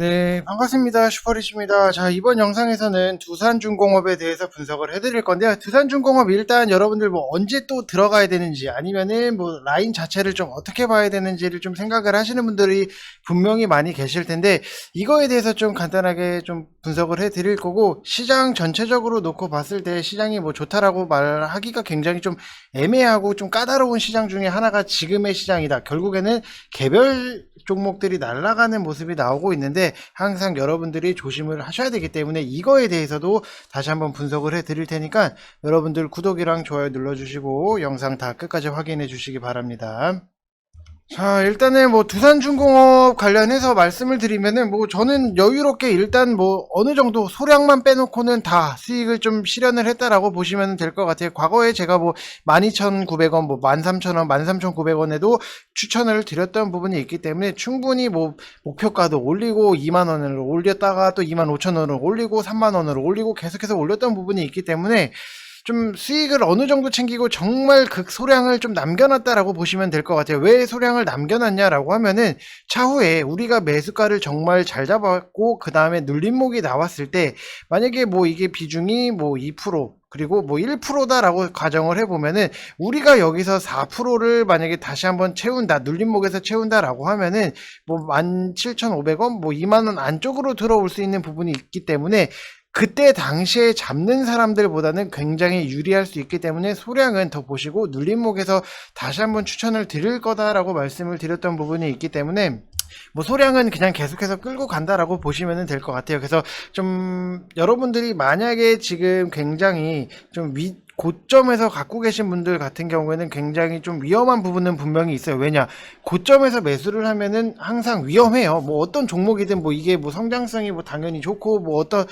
네, 반갑습니다. 슈퍼리치입니다. 자, 이번 영상에서는 두산중공업에 대해서 분석을 해드릴 건데요. 두산중공업 일단 여러분들 뭐 언제 또 들어가야 되는지 아니면은 뭐 라인 자체를 좀 어떻게 봐야 되는지를 좀 생각을 하시는 분들이 분명히 많이 계실 텐데 이거에 대해서 좀 간단하게 좀 분석을 해드릴 거고 시장 전체적으로 놓고 봤을 때 시장이 뭐 좋다라고 말하기가 굉장히 좀 애매하고 좀 까다로운 시장 중에 하나가 지금의 시장이다. 결국에는 개별 종목들이 날아가는 모습이 나오고 있는데 항상 여러분들이 조심을 하셔야 되기 때문에 이거에 대해서도 다시 한번 분석을 해 드릴 테니까 여러분들 구독이랑 좋아요 눌러주시고 영상 다 끝까지 확인해 주시기 바랍니다. 자, 일단은 뭐 두산중공업 관련해서 말씀을 드리면은 뭐 저는 여유롭게 일단 뭐 어느 정도 소량만 빼놓고는 다 수익을 좀 실현을 했다라고 보시면 될 것 같아요. 과거에 제가 뭐 12,900원, 뭐 13,000원, 13,900원에도 추천을 드렸던 부분이 있기 때문에 충분히 뭐 목표가도 올리고 2만 원으로 올렸다가 또 2만 5천 원으로 올리고 3만 원으로 올리고 계속해서 올렸던 부분이 있기 때문에 좀 수익을 어느 정도 챙기고 정말 극소량을 좀 남겨놨다라고 보시면 될 것 같아요. 왜 소량을 남겨놨냐라고 하면은 차후에 우리가 매수가를 정말 잘 잡았고 그 다음에 눌림목이 나왔을 때 만약에 뭐 이게 비중이 뭐 2% 그리고 뭐 1%다라고 가정을 해보면은 우리가 여기서 4%를 만약에 다시 한번 채운다 눌림목에서 채운다라고 하면은 뭐 17,500원 뭐 2만원 안쪽으로 들어올 수 있는 부분이 있기 때문에 그때 당시에 잡는 사람들보다는 굉장히 유리할 수 있기 때문에 소량은 더 보시고 눌림목에서 다시 한번 추천을 드릴 거다라고 말씀을 드렸던 부분이 있기 때문에 뭐 소량은 그냥 계속해서 끌고 간다라고 보시면 될 것 같아요. 그래서 좀 여러분들이 만약에 지금 굉장히 좀 위, 고점에서 갖고 계신 분들 같은 경우에는 굉장히 좀 위험한 부분은 분명히 있어요. 왜냐? 고점에서 매수를 하면은 항상 위험해요. 뭐 어떤 종목이든 뭐 이게 뭐 성장성이 뭐 당연히 좋고 뭐 어떤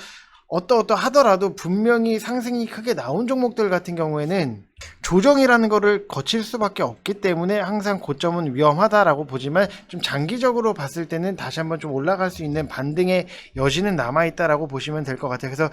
어떠어떠 하더라도 분명히 상승이 크게 나온 종목들 같은 경우에는 조정이라는 거를 거칠 수밖에 없기 때문에 항상 고점은 위험하다라고 보지만 좀 장기적으로 봤을 때는 다시 한번 좀 올라갈 수 있는 반등의 여지는 남아 있다라고 보시면 될 것 같아요. 그래서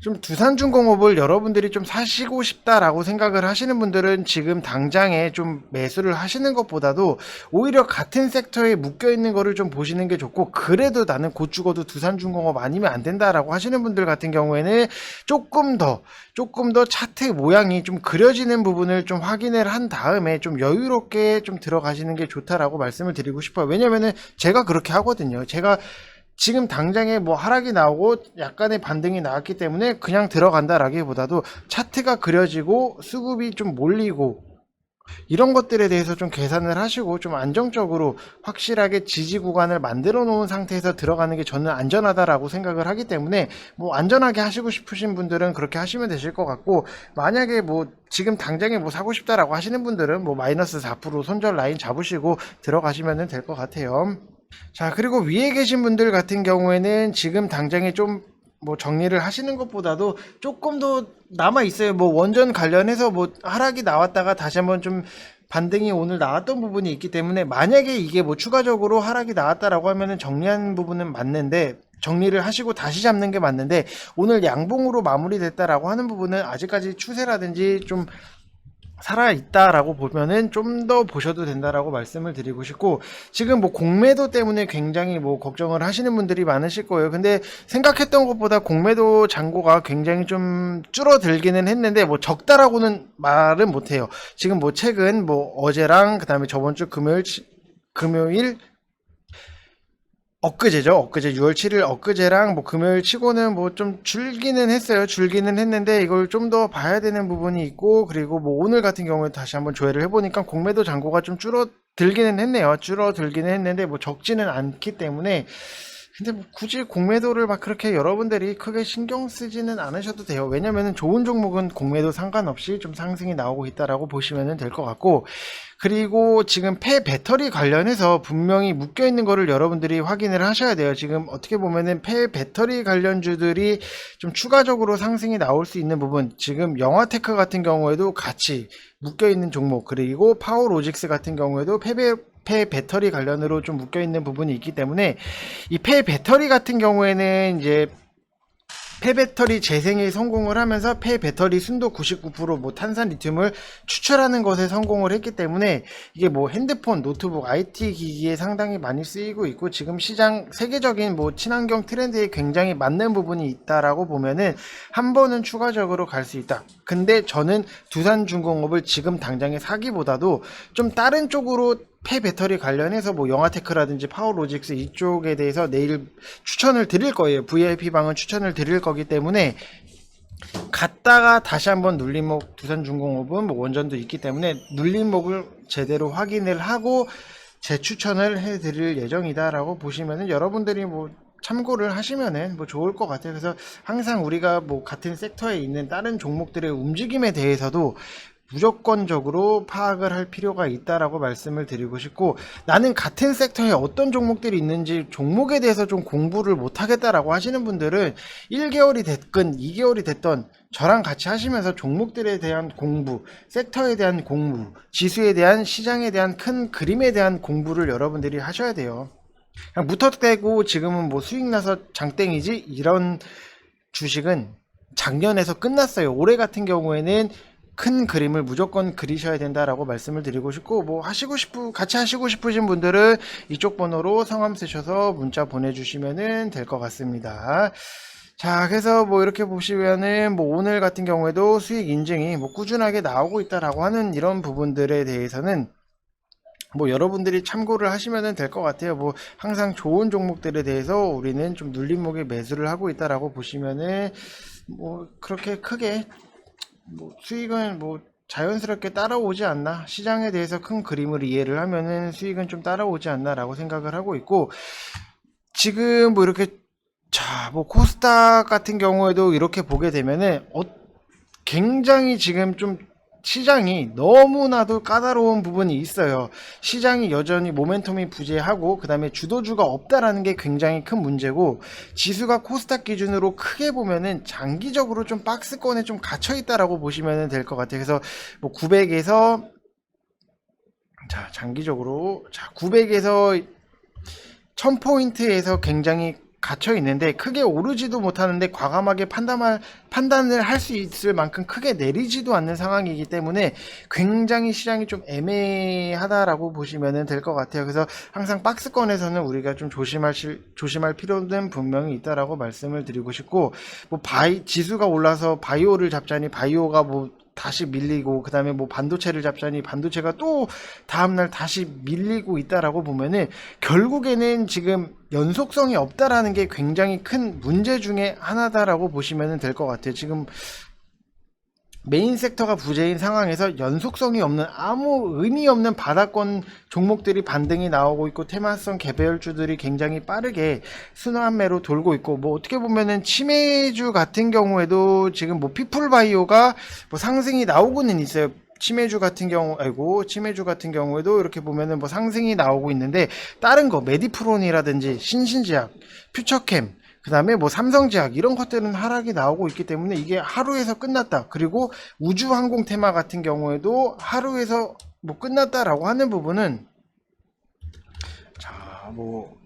좀 두산중공업을 여러분들이 좀 사시고 싶다라고 생각을 하시는 분들은 지금 당장에 좀 매수를 하시는 것보다도 오히려 같은 섹터에 묶여 있는 거를 좀 보시는 게 좋고 그래도 나는 곧 죽어도 두산중공업 아니면 안 된다라고 하시는 분들 같은 경우에는 조금 더 조금 더 차트 모양이 좀 그려지는 부분을 좀 확인을 한 다음에 좀 여유롭게 좀 들어가시는 게 좋다라고 말씀을 드리고 싶어요. 왜냐면은 제가 그렇게 하거든요. 제가 지금 당장에 뭐 하락이 나오고 약간의 반등이 나왔기 때문에 그냥 들어간다라기보다도 차트가 그려지고 수급이 좀 몰리고 이런 것들에 대해서 좀 계산을 하시고 좀 안정적으로 확실하게 지지 구간을 만들어 놓은 상태에서 들어가는 게 저는 안전하다라고 생각을 하기 때문에 뭐 안전하게 하시고 싶으신 분들은 그렇게 하시면 되실 것 같고 만약에 뭐 지금 당장에 뭐 사고 싶다라고 하시는 분들은 뭐 마이너스 4% 손절 라인 잡으시고 들어가시면 될 것 같아요. 자, 그리고 위에 계신 분들 같은 경우에는 지금 당장에 좀 뭐 정리를 하시는 것보다도 조금 더 남아 있어요. 뭐 원전 관련해서 뭐 하락이 나왔다가 다시 한번 좀 반등이 오늘 나왔던 부분이 있기 때문에 만약에 이게 뭐 추가적으로 하락이 나왔다라고 하면은 정리한 부분은 맞는데 정리를 하시고 다시 잡는 게 맞는데 오늘 양봉으로 마무리됐다라고 하는 부분은 아직까지 추세라든지 좀 살아 있다라고 보면은 좀 더 보셔도 된다라고 말씀을 드리고 싶고 지금 뭐 공매도 때문에 굉장히 뭐 걱정을 하시는 분들이 많으실 거예요. 근데 생각했던 것보다 공매도 잔고가 굉장히 좀 줄어들기는 했는데 뭐 적다라고는 말은 못 해요. 지금 뭐 최근 뭐 어제랑 그 다음에 저번 주 금요일 치- 금요일 엊그제죠. 엊그제 6월 7일 엊그제랑 뭐 금요일 치고는 뭐 좀 줄기는 했어요. 줄기는 했는데 이걸 좀 더 봐야 되는 부분이 있고 그리고 뭐 오늘 같은 경우에 다시 한번 조회를 해보니까 공매도 잔고가 좀 줄어들기는 했네요. 줄어들기는 했는데 뭐 적지는 않기 때문에 근데 뭐 굳이 공매도를 막 그렇게 여러분들이 크게 신경 쓰지는 않으셔도 돼요. 왜냐면은 좋은 종목은 공매도 상관없이 좀 상승이 나오고 있다라고 보시면 될 것 같고 그리고 지금 폐 배터리 관련해서 분명히 묶여 있는 거를 여러분들이 확인을 하셔야 돼요. 지금 어떻게 보면은 폐 배터리 관련주들이 좀 추가적으로 상승이 나올 수 있는 부분, 지금 영화테크 같은 경우에도 같이 묶여 있는 종목, 그리고 파워로직스 같은 경우에도 폐배 폐 배터리 관련으로 좀 묶여 있는 부분이 있기 때문에 이 폐 배터리 같은 경우에는 이제 폐배터리 재생에 성공을 하면서 폐배터리 순도 99%뭐 탄산 리튬을 추출하는 것에 성공을 했기 때문에 이게 뭐 핸드폰, 노트북, IT 기기에 상당히 많이 쓰이고 있고 지금 시장 세계적인 뭐 친환경 트렌드에 굉장히 맞는 부분이 있다라고 보면은 한 번은 추가적으로 갈 수 있다. 근데 저는 두산중공업을 지금 당장에 사기보다도 좀 다른 쪽으로 폐 배터리 관련해서 뭐 영화테크라든지 파워로직스 이쪽에 대해서 내일 추천을 드릴 거예요. VIP 방은 추천을 드릴 거기 때문에 갔다가 다시 한번 눌림목 두산중공업은 뭐 원전도 있기 때문에 눌림목을 제대로 확인을 하고 재추천을 해드릴 예정이다라고 보시면은 여러분들이 뭐 참고를 하시면은 뭐 좋을 것 같아요. 그래서 항상 우리가 뭐 같은 섹터에 있는 다른 종목들의 움직임에 대해서도 무조건적으로 파악을 할 필요가 있다라고 말씀을 드리고 싶고 나는 같은 섹터에 어떤 종목들이 있는지 종목에 대해서 좀 공부를 못 하겠다라고 하시는 분들은 1개월이 됐건 2개월이 됐던 저랑 같이 하시면서 종목들에 대한 공부, 섹터에 대한 공부, 지수에 대한 시장에 대한 큰 그림에 대한 공부를 여러분들이 하셔야 돼요. 그냥 무턱대고 지금은 뭐 수익 나서 장땡이지 이런 주식은 작년에서 끝났어요. 올해 같은 경우에는 큰 그림을 무조건 그리셔야 된다라고 말씀을 드리고 싶고 뭐 하시고 싶고 같이 하시고 싶으신 분들은 이쪽 번호로 성함 쓰셔서 문자 보내주시면은 될것 같습니다. 자, 그래서 뭐 이렇게 보시면은 뭐 오늘 같은 경우에도 수익 인증이 뭐 꾸준하게 나오고 있다라고 하는 이런 부분들에 대해서는 뭐 여러분들이 참고를 하시면 될 것 같아요. 뭐 항상 좋은 종목들에 대해서 우리는 좀 눌림목에 매수를 하고 있다라고 보시면은 뭐 그렇게 크게 뭐 수익은 뭐 자연스럽게 따라오지 않나? 시장에 대해서 큰 그림을 이해를 하면은 수익은 좀 따라오지 않나라고 생각을 하고 있고 지금 뭐 이렇게 자 뭐 코스닥 같은 경우에도 이렇게 보게 되면은 어, 굉장히 지금 좀 시장이 너무나도 까다로운 부분이 있어요. 시장이 여전히 모멘텀이 부재하고 그 다음에 주도주가 없다라는 게 굉장히 큰 문제고 지수가 코스닥 기준으로 크게 보면은 장기적으로 좀 박스권에 좀 갇혀 있다라고 보시면 될 것 같아요. 그래서 뭐 900에서 자 장기적으로 자 900에서 1000포인트에서 굉장히 갇혀 있는데 크게 오르지도 못하는데 과감하게 판단할 판단을 할 수 있을 만큼 크게 내리지도 않는 상황이기 때문에 굉장히 시장이 좀 애매하다라고 보시면 될 것 같아요. 그래서 항상 박스권에서는 우리가 좀 조심할 실- 조심할 필요는 분명히 있다라고 말씀을 드리고 싶고 뭐 바이 지수가 올라서 바이오를 잡자니 바이오가 뭐 다시 밀리고 그다음에 뭐 반도체를 잡자니 반도체가 또 다음날 다시 밀리고 있다라고 보면은 결국에는 지금 연속성이 없다라는 게 굉장히 큰 문제 중에 하나다라고 보시면 될 것 같아요. 지금 메인 섹터가 부재인 상황에서 연속성이 없는 아무 의미 없는 바닥권 종목들이 반등이 나오고 있고 테마성 개별주들이 굉장히 빠르게 순환매로 돌고 있고 뭐 어떻게 보면은 치매주 같은 경우에도 지금 뭐 피플바이오가 뭐 상승이 나오고는 있어요. 치매주 같은 경우, 아이고, 치매주 같은 경우에도 이렇게 보면은 뭐 상승이 나오고 있는데, 다른 거, 메디프론이라든지, 신신제약, 퓨처캠, 그 다음에 뭐 삼성제약, 이런 것들은 하락이 나오고 있기 때문에 이게 하루에서 끝났다. 그리고 우주항공 테마 같은 경우에도 하루에서 뭐 끝났다라고 하는 부분은, 자, 뭐,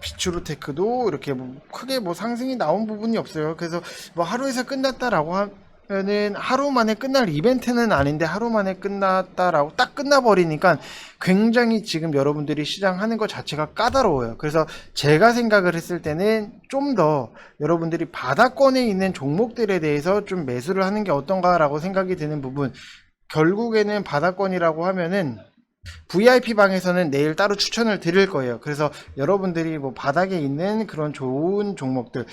비추르테크도 이렇게 뭐 크게 뭐 상승이 나온 부분이 없어요. 그래서 뭐 하루에서 끝났다라고 하 면은 하루 만에 끝날 이벤트는 아닌데 하루 만에 끝났다라고 딱 끝나버리니까 굉장히 지금 여러분들이 시장 하는 것 자체가 까다로워요. 그래서 제가 생각을 했을 때는 좀 더 여러분들이 바닥권에 있는 종목들에 대해서 좀 매수를 하는 게 어떤가라고 생각이 드는 부분. 결국에는 바닥권이라고 하면은 VIP 방에서는 내일 따로 추천을 드릴 거예요. 그래서 여러분들이 뭐 바닥에 있는 그런 좋은 종목들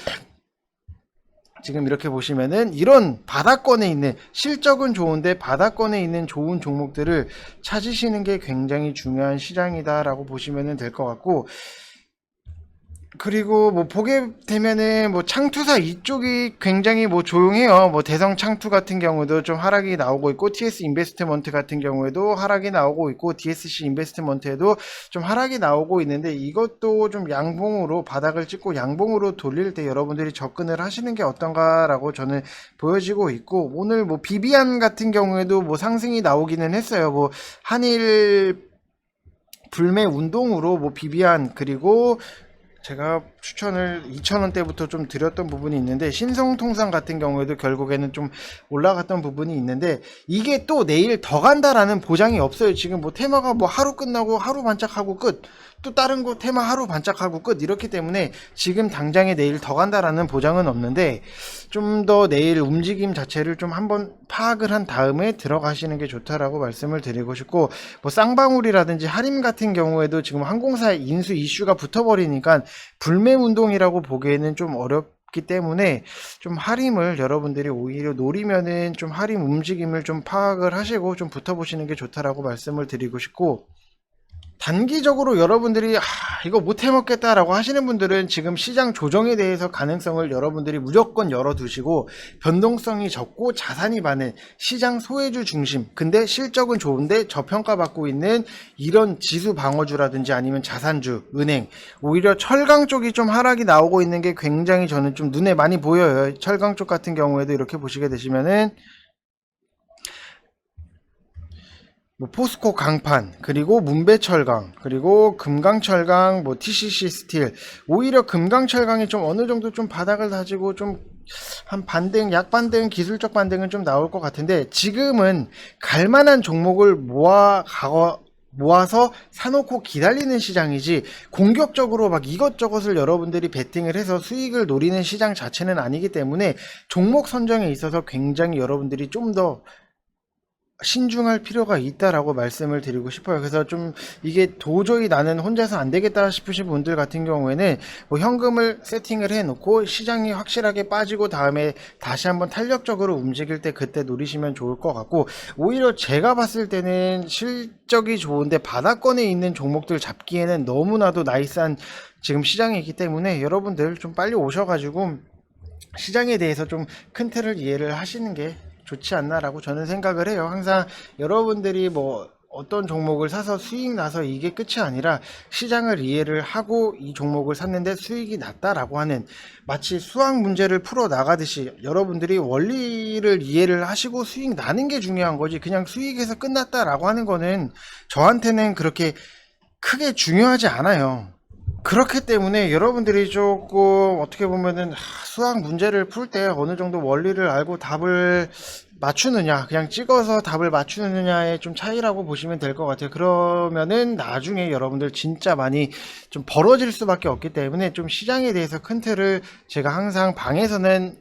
지금 이렇게 보시면은 이런 바닥권에 있는 실적은 좋은데 바닥권에 있는 좋은 종목들을 찾으시는 게 굉장히 중요한 시장이다라고 보시면 될 것 같고 그리고 뭐 보게 되면은 뭐 창투사 이쪽이 굉장히 뭐 조용해요. 뭐 대성 창투 같은 경우도 좀 하락이 나오고 있고 TS 인베스트먼트 같은 경우에도 하락이 나오고 있고 DSC 인베스트먼트에도 좀 하락이 나오고 있는데 이것도 좀 양봉으로 바닥을 찍고 양봉으로 돌릴 때 여러분들이 접근을 하시는 게 어떤가라고 저는 보여지고 있고 오늘 뭐 비비안 같은 경우에도 뭐 상승이 나오기는 했어요. 뭐 한일 불매 운동으로 뭐 비비안 그리고 제가 추천을 2,000원대부터 좀 드렸던 부분이 있는데 신성통상 같은 경우에도 결국에는 좀 올라갔던 부분이 있는데 이게 또 내일 더 간다라는 보장이 없어요. 지금 뭐 테마가 뭐 하루 끝나고 하루 반짝하고 끝. 또 다른 거 테마 하루 반짝하고 끝 이렇기 때문에 지금 당장에 내일 더 간다라는 보장은 없는데 좀 더 내일 움직임 자체를 좀 한번 파악을 한 다음에 들어가시는 게 좋다라고 말씀을 드리고 싶고 뭐 쌍방울이라든지 하림 같은 경우에도 지금 항공사 인수 이슈가 붙어버리니까 불매 운동이라고 보기에는 좀 어렵기 때문에 좀 하림을 여러분들이 오히려 노리면은 좀 하림 움직임을 좀 파악을 하시고 좀 붙어보시는 게 좋다라고 말씀을 드리고 싶고 단기적으로 여러분들이 아, 이거 못 해먹겠다라고 하시는 분들은 지금 시장 조정에 대해서 가능성을 여러분들이 무조건 열어두시고 변동성이 적고 자산이 많은 시장 소외주 중심 근데 실적은 좋은데 저평가받고 있는 이런 지수 방어주라든지 아니면 자산주, 은행 오히려 철강 쪽이 좀 하락이 나오고 있는 게 굉장히 저는 좀 눈에 많이 보여요. 철강 쪽 같은 경우에도 이렇게 보시게 되시면은 뭐 포스코 강판 그리고 문배철강 그리고 금강철강 뭐 TCC 스틸. 오히려 금강철강이 좀 어느 정도 좀 바닥을 다지고 좀 한 반등 약반등 기술적 반등은 좀 나올 것 같은데 지금은 갈만한 종목을 모아 가거 모아서 사놓고 기다리는 시장이지 공격적으로 막 이것저것을 여러분들이 베팅을 해서 수익을 노리는 시장 자체는 아니기 때문에 종목 선정에 있어서 굉장히 여러분들이 좀더 신중할 필요가 있다라고 말씀을 드리고 싶어요. 그래서 좀 이게 도저히 나는 혼자서 안 되겠다 싶으신 분들 같은 경우에는 뭐 현금을 세팅을 해 놓고 시장이 확실하게 빠지고 다음에 다시 한번 탄력적으로 움직일 때 그때 노리시면 좋을 것 같고 오히려 제가 봤을 때는 실적이 좋은데 바닥권에 있는 종목들 잡기에는 너무나도 나이스한 지금 시장이 있기 때문에 여러분들 좀 빨리 오셔가지고 시장에 대해서 좀 큰 틀을 이해를 하시는 게 좋지 않나라고 저는 생각을 해요. 항상 여러분들이 뭐 어떤 종목을 사서 수익 나서 이게 끝이 아니라 시장을 이해를 하고 이 종목을 샀는데 수익이 났다라고 하는 마치 수학 문제를 풀어 나가듯이 여러분들이 원리를 이해를 하시고 수익 나는 게 중요한 거지 그냥 수익에서 끝났다라고 하는 거는 저한테는 그렇게 크게 중요하지 않아요. 그렇기 때문에 여러분들이 조금 어떻게 보면은 하, 수학 문제를 풀 때 어느 정도 원리를 알고 답을 맞추느냐, 그냥 찍어서 답을 맞추느냐의 좀 차이라고 보시면 될 것 같아요. 그러면은 나중에 여러분들 진짜 많이 좀 벌어질 수밖에 없기 때문에 좀 시장에 대해서 큰 틀을 제가 항상 방에서는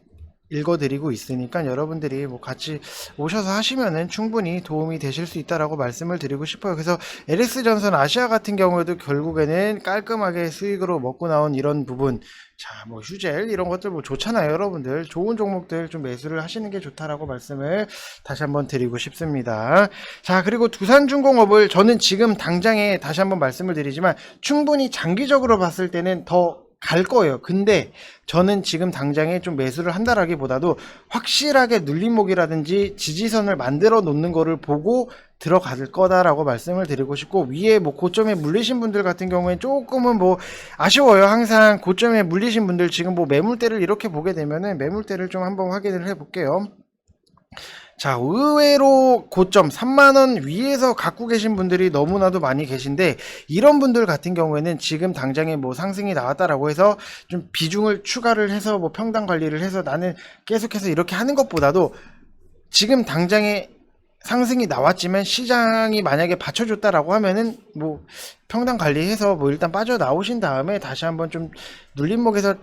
읽어드리고 있으니까 여러분들이 뭐 같이 오셔서 하시면은 충분히 도움이 되실 수 있다라고 말씀을 드리고 싶어요. 그래서 LS 전선 아시아 같은 경우에도 결국에는 깔끔하게 수익으로 먹고 나온 이런 부분, 자, 뭐 휴젤 이런 것들 뭐 좋잖아요, 여러분들. 좋은 종목들 좀 매수를 하시는 게 좋다라고 말씀을 다시 한번 드리고 싶습니다. 자, 그리고 두산중공업을 저는 지금 당장에 다시 한번 말씀을 드리지만 충분히 장기적으로 봤을 때는 더 갈 거예요. 근데 저는 지금 당장에 좀 매수를 한다라기보다도 확실하게 눌림목이라든지 지지선을 만들어 놓는 거를 보고 들어갈 거다라고 말씀을 드리고 싶고 위에 뭐 고점에 물리신 분들 같은 경우에 조금은 뭐 아쉬워요. 항상 고점에 물리신 분들 지금 뭐 매물대를 이렇게 보게 되면은 매물대를 좀 한번 확인을 해 볼게요. 자, 의외로 고점 3만원 위에서 갖고 계신 분들이 너무나도 많이 계신데, 이런 분들 같은 경우에는 지금 당장에 뭐 상승이 나왔다라고 해서 좀 비중을 추가를 해서 뭐 평당 관리를 해서 나는 계속해서 이렇게 하는 것보다도 지금 당장에 상승이 나왔지만 시장이 만약에 받쳐줬다라고 하면은 뭐 평당 관리해서 뭐 일단 빠져 나오신 다음에 다시 한번 좀 눌림목에서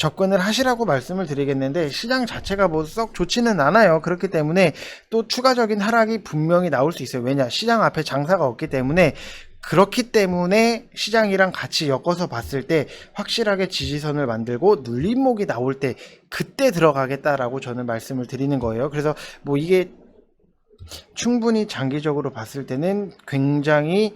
접근을 하시라고 말씀을 드리겠는데 시장 자체가 뭐 썩 좋지는 않아요. 그렇기 때문에 또 추가적인 하락이 분명히 나올 수 있어요. 왜냐? 시장 앞에 장사가 없기 때문에 그렇기 때문에 시장이랑 같이 엮어서 봤을 때 확실하게 지지선을 만들고 눌림목이 나올 때 그때 들어가겠다라고 저는 말씀을 드리는 거예요. 그래서 뭐 이게 충분히 장기적으로 봤을 때는 굉장히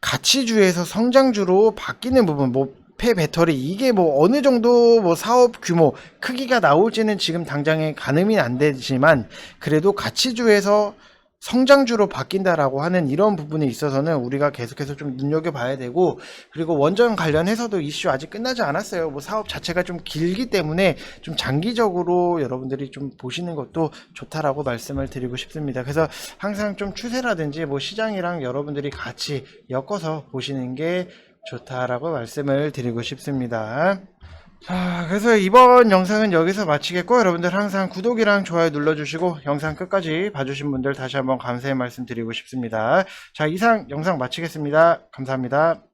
가치주에서 성장주로 바뀌는 부분, 뭐, 폐 배터리, 이게 뭐 어느 정도 뭐 사업 규모, 크기가 나올지는 지금 당장에 가늠이 안 되지만, 그래도 가치주에서 성장주로 바뀐다라고 하는 이런 부분에 있어서는 우리가 계속해서 좀 눈여겨봐야 되고, 그리고 원전 관련해서도 이슈 아직 끝나지 않았어요. 뭐 사업 자체가 좀 길기 때문에 좀 장기적으로 여러분들이 좀 보시는 것도 좋다라고 말씀을 드리고 싶습니다. 그래서 항상 좀 추세라든지 뭐 시장이랑 여러분들이 같이 엮어서 보시는 게 좋다라고 말씀을 드리고 싶습니다. 자, 그래서 이번 영상은 여기서 마치겠고 여러분들 항상 구독이랑 좋아요 눌러주시고 영상 끝까지 봐주신 분들 다시 한번 감사의 말씀 드리고 싶습니다. 자, 이상 영상 마치겠습니다. 감사합니다.